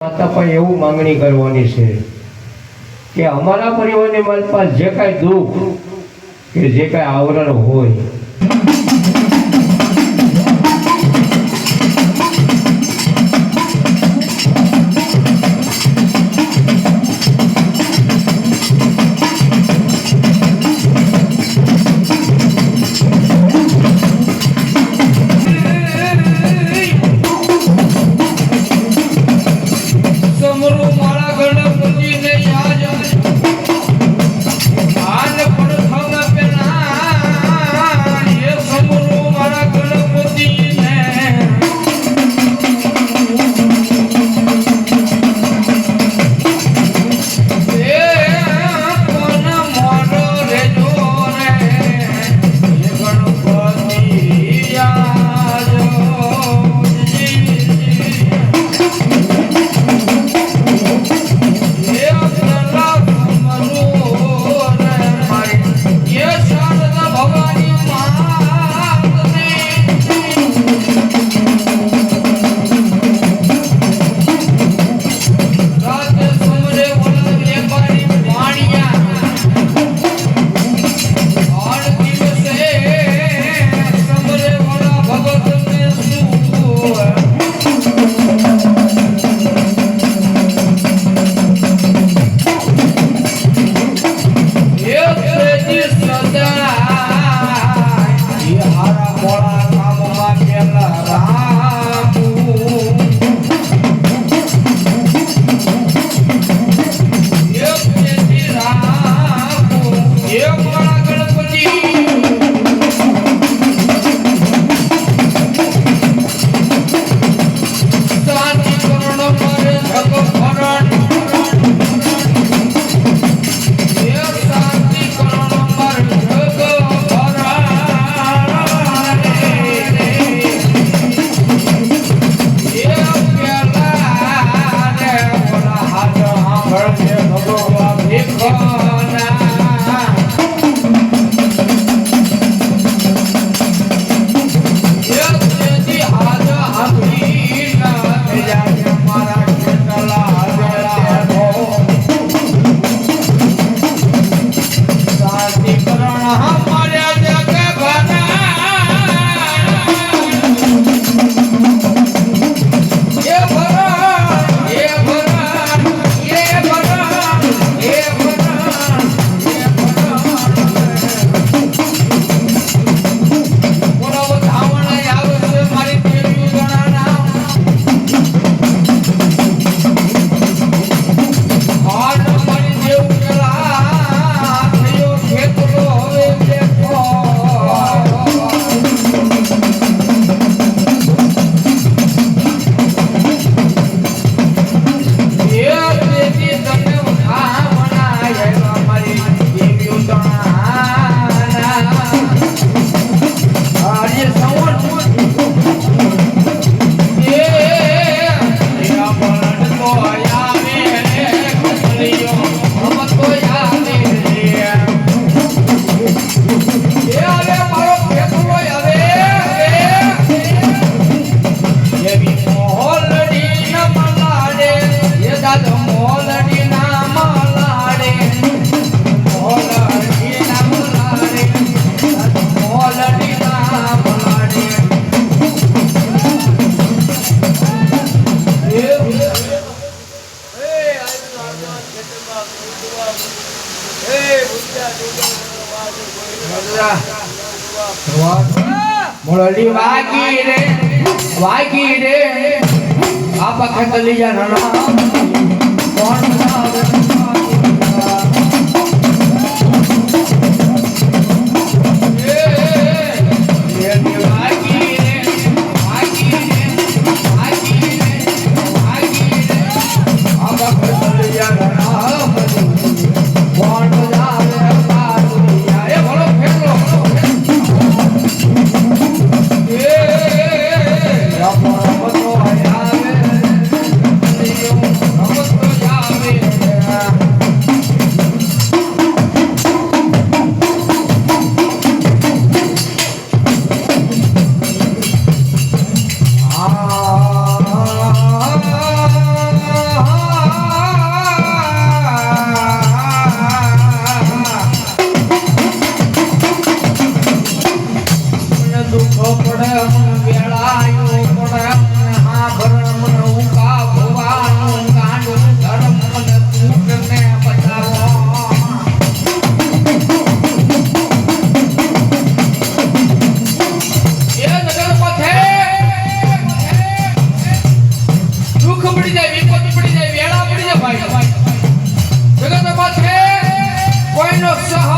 માતા પણ એવું માંગણી કરવાની છે કે અમારા પરિવારની મારી પાસે જે કાંઈ દુઃખ, કે જે કાંઈ આવરણ હોય મોરલી વાગી રે વાગી રે. આ પખત લીજા નાના દુખો પડે મન વેળાયો પડે હા ભરણ મન ઉકા ભવાનું ગાંડું ધર્મ મન તૂટને બચાવો. એ નગર પથે, દુખ પડી જાય વિપત પડી સહ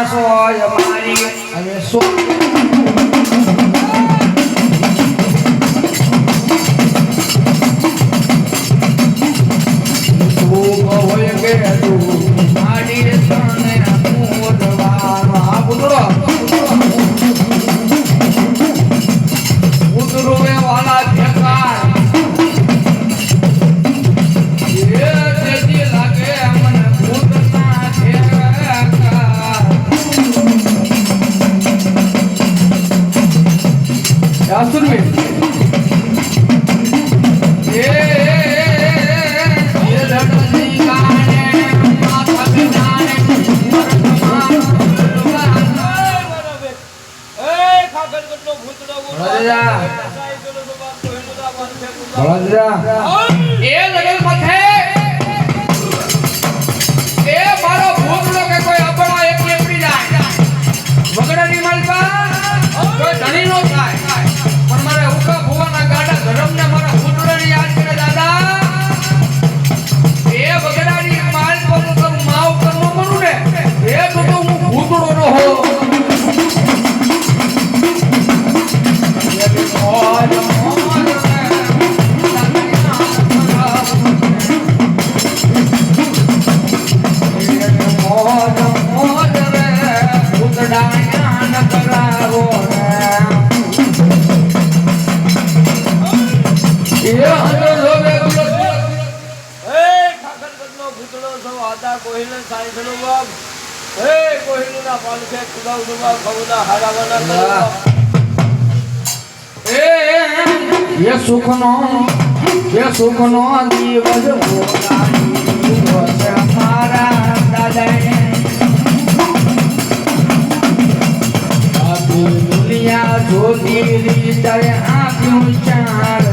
માણસો અમારી. હવે શું પૂતળો સૌ આતા કોહિલ સાંસળો બાપ. હે કોહિલના પાલખે કુદાવ સુબા ખવના હારાવાના તલવા એ એ સુખનો એ સુખનો દિવસ ભોગા મારા દાદાએ. દુનિયા જોગી રીતે આપ્યું ચાર